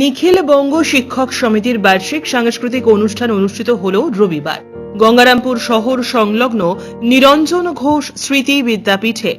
নিখিল বঙ্গ শিক্ষক সমিতির বার্ষিক সাংস্কৃতিক অনুষ্ঠান অনুষ্ঠিত হল রবিবার। গঙ্গারামপুর শহর সংলগ্ন নিরঞ্জন ঘোষ স্মৃতি বিদ্যাপীঠে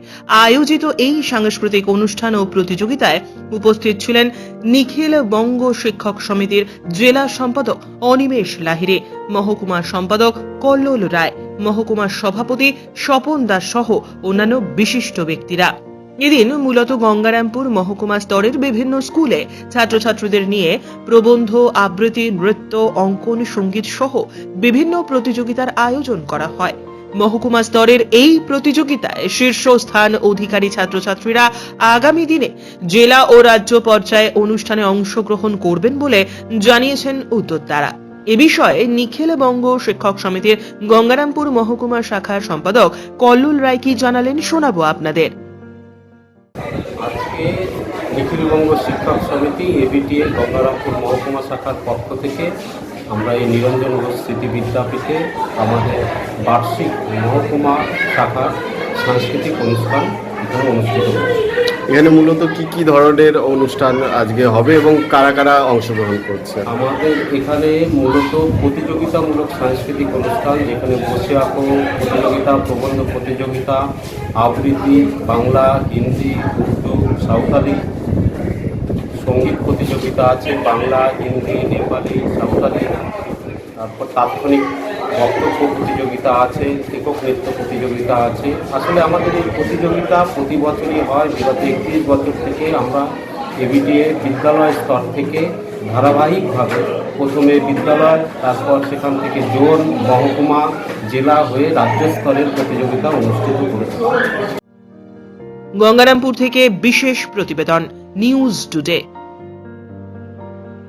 আয়োজিত এই সাংস্কৃতিক অনুষ্ঠান ও প্রতিযোগিতায় উপস্থিত ছিলেন নিখিল বঙ্গ শিক্ষক সমিতির জেলা সম্পাদক অনিমেষ লাহিরে মহকুমা সম্পাদক কল্লোল রায়, মহকুমার সভাপতি স্বপন দাস সহ অন্যান্য বিশিষ্ট ব্যক্তিরা। এদিন মূলত গঙ্গারামপুর মহকুমা স্তরের বিভিন্ন স্কুলে ছাত্রছাত্রীদের নিয়ে প্রবন্ধ, আবৃত্তি, নৃত্য, অঙ্কন, সংগীত সহ বিভিন্ন প্রতিযোগিতার আয়োজন করা হয়। মহকুমা স্তরের এই প্রতিযোগিতায় শীর্ষ স্থান অধিকারী ছাত্রছাত্রীরা আগামী দিনে জেলা ও রাজ্য পর্যায়ে অনুষ্ঠানে অংশগ্রহণ করবেন বলে জানিয়েছেন উদ্যোক্তারা। এ বিষয়ে নিখিল বঙ্গ শিক্ষক সমিতির গঙ্গারামপুর মহকুমা শাখার সম্পাদক কল্লুল রায় কি জানালেন শোনাবো আপনাদের। নিখিলবঙ্গ শিক্ষক সমিতি এবিটিএ গঙ্গারামপুর মহকুমা শাখার পক্ষ থেকে আমরা এই নিরঞ্জন ঘোষ স্মৃতি বিদ্যাপীঠে আমাদের বার্ষিক মহকুমা শাখার সাংস্কৃতিক অনুষ্ঠান এখানে অনুষ্ঠিত হচ্ছে। এখানে মূলত কি কি ধরনের অনুষ্ঠান আজকে হবে এবং কারা কারা অংশগ্রহণ করছে? আমাদের এখানে মূলত প্রতিযোগিতামূলক সাংস্কৃতিক অনুষ্ঠান যেখানে বসে আঁকো প্রতিযোগিতা প্রবন্ধ প্রতিযোগিতা আবৃত্তি বাংলা হিন্দি উর্দু সাঁওতালি সংগীত প্রতিযোগিতা আছে, বাংলা, হিন্দি, নেপালি, সাঁওতালি, তারপর তাৎক্ষণিক বক্তব্য প্রতিযোগিতা আছে, একক নৃত্য প্রতিযোগিতা আছে। আসলে আমাদের এই প্রতিযোগিতা প্রতি বছরই হয়, বিগত একত্রিশ বছর থেকে আমরা এবিডিএ বিদ্যালয় স্তর থেকে ধারাবাহিকভাবে প্রথমে বিদ্যালয়, তারপর সেখান থেকে জোন, মহকুমা, জেলা হয়ে রাজ্য স্তরের প্রতিযোগিতা অনুষ্ঠিত করেছে। গঙ্গারামপুর থেকে বিশেষ প্রতিবেদন, নিউজ টুডে।